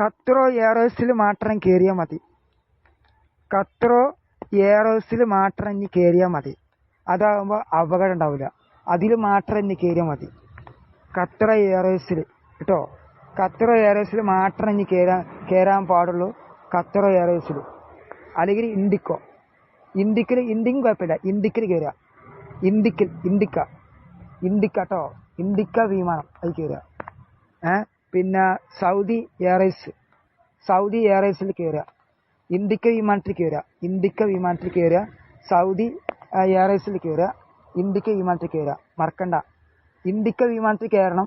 ഖത്തറോ എയറോസിൽ മാത്രം കയറിയാൽ മതി. കത്രോ എയറോസിൽ മാത്രം ഇനി കയറിയാൽ മതി. അതാകുമ്പോൾ അപകടം ഉണ്ടാവില്ല അതിൽ മാത്രം ഇനി കയറിയാൽ മതി. കത്ര എയറോസിൽ കേട്ടോ? കത്ര എയറോസിൽ മാത്രം ഇനി കയറാൻ കയറാൻ പാടുള്ളൂ കത്ര എയറോസിൽ അല്ലെങ്കിൽ ഇൻഡിക്കോ ഇന്ത്യക്കിൽ ഇന്ത്യക്കും കുഴപ്പമില്ല. ഇന്ത്യക്കിൽ കയറുക ഇന്ത്യക്കിൽ ഇന്ത്യക്ക. ഇന്ത്യക്ക കേട്ടോ? ഇന്ത്യക്ക വിമാനം അത് കയറുക ഏ? പിന്നെ സൗദി എയർവേസ് സൗദി എയർവേസിൽ കയറുക ഇന്ത്യക്ക വിമാനത്തിൽ കയറുക ഇന്ത്യക്ക വിമാനത്തിൽ കയറുക സൗദി എയർവേസിൽ കയറുക ഇന്ത്യക്ക വിമാനത്തിൽ കയറുക മറക്കണ്ട. ഇന്ത്യക്ക വിമാനത്തിൽ കയറണം.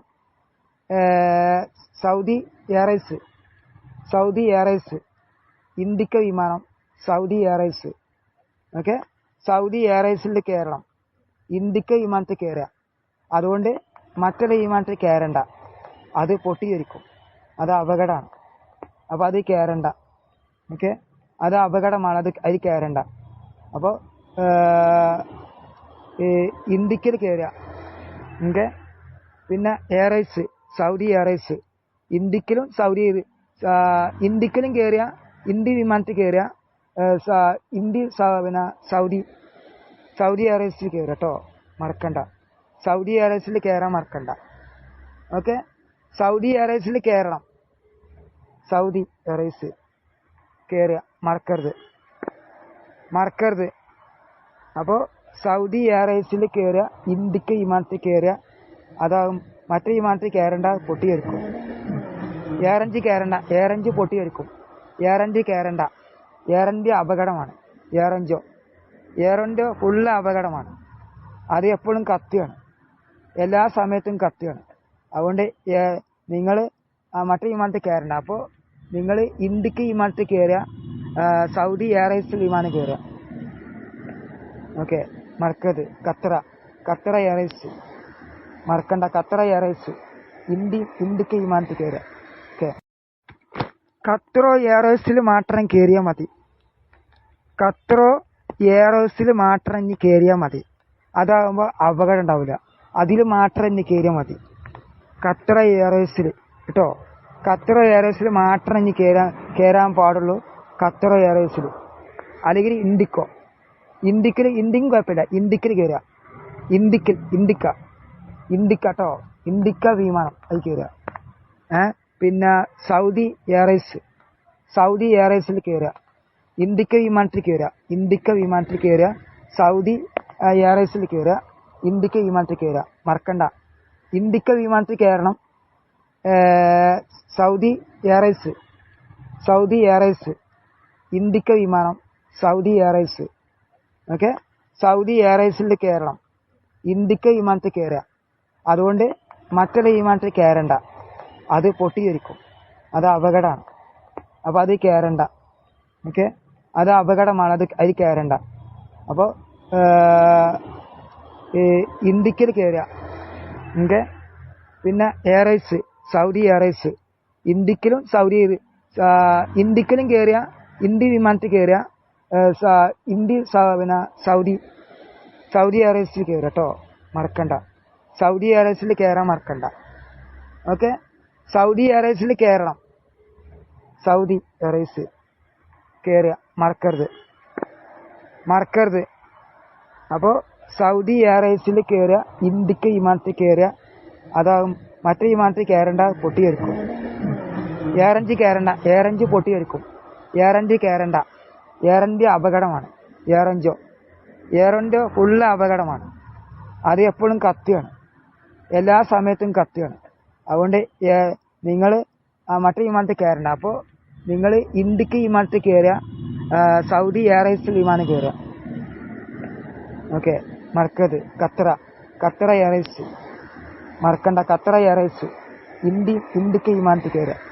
സൗദി എയർവേസ് സൗദി എയർവേസ് ഇന്ത്യക്ക വിമാനം സൗദി എയർവേസ്. ഓക്കെ? സൗദി എയർവേസിൽ കയറണം. ഇന്ത്യക്ക വിമാനത്തിൽ കയറുക. അതുകൊണ്ട് മറ്റൊരു വിമാനത്തിൽ കയറണ്ട. അത് പൊട്ടിയിരിക്കും. അത് അപകടമാണ്. അപ്പോൾ അത് കയറണ്ട ഓക്കെ അത് അപകടമാണ്. അത് അതിൽ കയറണ്ട അപ്പോൾ ഇന്ത്യക്കിൽ കയറുക ഓക്കെ പിന്നെ എയർവേസ് സൗദി എയർവേസ് ഇന്ത്യക്കിലും സൗദി ഇന്ത്യക്കിലും കയറുക ഇന്ത്യ വിമാനത്തിൽ കയറുക ഇന്ത്യ പിന്നെ സൗദി സൗദി എയർവേസിൽ കയറുക കേട്ടോ മറക്കണ്ട. സൗദി എയർവേസിൽ കയറാൻ മറക്കണ്ട. ഓക്കെ സൗദി എയർവേസിൽ കയറണം സൗദി എയർവേസ് കയറുക മറക്കരുത്. മറക്കരുത്. അപ്പോൾ സൗദി എയർവേസിൽ കയറുക ഇന്ത്യയ്ക്ക് വിമാനത്തിൽ കയറുക അതാകും മറ്റു വിമാനത്തിൽ കയറേണ്ട പൊട്ടിയെടുക്കും. എയർ ഇന്ത്യ കയറേണ്ട എയർ ഇന്ത്യ പൊട്ടിയെടുക്കും. എയർ കയറണ്ട എയർ അപകടമാണ്. എയർ ഇന്ത്യ ഫുള്ള് അപകടമാണ്. അത് എപ്പോഴും കത്തിയാണ്. എല്ലാ സമയത്തും കത്തിയാണ്. അതുകൊണ്ട് നിങ്ങൾ മറ്റേ വിമാനത്തിൽ കയറണ്ട അപ്പോൾ നിങ്ങൾ ഇന്ത്യയ്ക്ക് വിമാനത്തിൽ കയറുക സൗദി എയർലൈൻസിൽ വിമാനം കയറുക ഓക്കെ മറക്കരുത്. ഖത്തറ ഖത്തറ എയർലൈൻസ്. മറക്കണ്ട ഖത്തറ എയർലൈൻസ്. ഇന്ത്യ ഇന്ത്യയ്ക്ക് വിമാനത്തിൽ കയറുക ഓക്കെ. ഖത്തറോ എയർവേസിൽ മാത്രം കയറിയാൽ മതി. ഖത്തറോ എയർവേസിൽ മാത്രം ഇനി കയറിയാൽ മതി. അതാകുമ്പോൾ അപകടം ഉണ്ടാവില്ല അതിൽ മാത്രം ഇനി കയറിയാൽ മതി. ഖത്തറ എയർവേസിൽ കേട്ടോ? ഖത്തറ എയർവേസിൽ മാത്രം ഇനി കയറാൻ കയറാൻ പാടുള്ളൂ ഖത്തറ എയർവേസിൽ അല്ലെങ്കിൽ ഇൻഡിക്കോ ഇൻഡിക്കിൽ ഇന്ത്യക്കും കുഴപ്പമില്ല. ഇൻഡിക്കിൽ കയറുക ഇൻഡിക്കിൽ ഇൻഡിക്ക ഇൻഡിക്ക കേട്ടോ ഇൻഡിക്ക വിമാനം അത് കയറുക ഏ? പിന്നെ സൗദി എയർവേസ് സൗദി എയർവേസിൽ കയറുക ഇന്ത്യക്ക വിമാനത്തിൽ കയറുക ഇന്ത്യക്ക വിമാനത്തിൽ കയറുക സൗദി എയർവേസിൽ കയറുക ഇന്ത്യക്ക വിമാനത്തിൽ കയറുക മറക്കണ്ട. ഇന്ത്യക്ക വിമാനത്തിൽ കയറണം. സൗദി എയർവേസ് സൗദി എയർവേസ് ഇന്ത്യക്ക വിമാനം സൗദി എയർവേസ്. ഓക്കെ? സൗദി എയർവേസിൽ കയറണം. ഇന്ത്യക്ക വിമാനത്തിൽ കയറുക. അതുകൊണ്ട് മറ്റുള്ള വിമാനത്തിൽ കയറണ്ട. അത് പൊട്ടിയിരിക്കും. അത് അപകടമാണ്. അപ്പോൾ അത് കയറണ്ട. ഓക്കെ? അത് അപകടമാണ്. അത് അതിൽ കയറണ്ട. അപ്പോൾ ഇന്ത്യക്കിൽ കയറുക. ഓക്കെ പിന്നെ എയർവേസ് സൗദി എയർവേസ് ഇന്ത്യക്കിലും സൗദി ഇന്ത്യക്കിലും കയറിയ ഇന്ത്യ വിമാനത്തിൽ കയറിയ ഇന്ത്യ പിന്നെ സൗദി സൗദി എയർവേസിൽ കയറുക കേട്ടോ മറക്കണ്ട. സൗദി എയർവേസിൽ കയറാൻ മറക്കണ്ട. ഓക്കെ? സൗദി എയർവേസിൽ കയറണം സൗദി എയർവേസ് കയറുക മറക്കരുത്. മറക്കരുത്. അപ്പോൾ സൗദി എയർവേസിൽ കയറുക ഇന്ത്യയ്ക്ക് വിമാനത്തിൽ കയറുക അതാകും മറ്റേ വിമാനത്തിൽ കയറേണ്ട പൊട്ടിയെടുക്കും എയർ ഇന്ത്യ കയറേണ്ട എയർ ഇന്ത്യ പൊട്ടിയെടുക്കും എയർ കയറേണ്ട എയർ അപകടമാണ്. എയർ ഇന്ത്യ എയർ ഫുള്ള് അപകടമാണ്. അത് എപ്പോഴും കത്തിയാണ്. എല്ലാ സമയത്തും കത്തിയാണ്. അതുകൊണ്ട് നിങ്ങൾ മറ്റേ വിമാനത്തിൽ കയറണ്ട അപ്പോൾ നിങ്ങൾ ഇന്ത്യയ്ക്ക് വിമാനത്തിൽ കയറുക സൗദി എയർവേസിൽ വിമാനം കയറുക ഓക്കെ. മറക്കരുത്. ഖത്തറ. ഖത്തറ എയർവേയ്സ് മറക്കണ്ട. ഖത്തറ എയർവേയ്സ് ഇന്ത്യ ഇന്ത്യയ്ക്ക് വിമാനത്തിൽ കയറുക.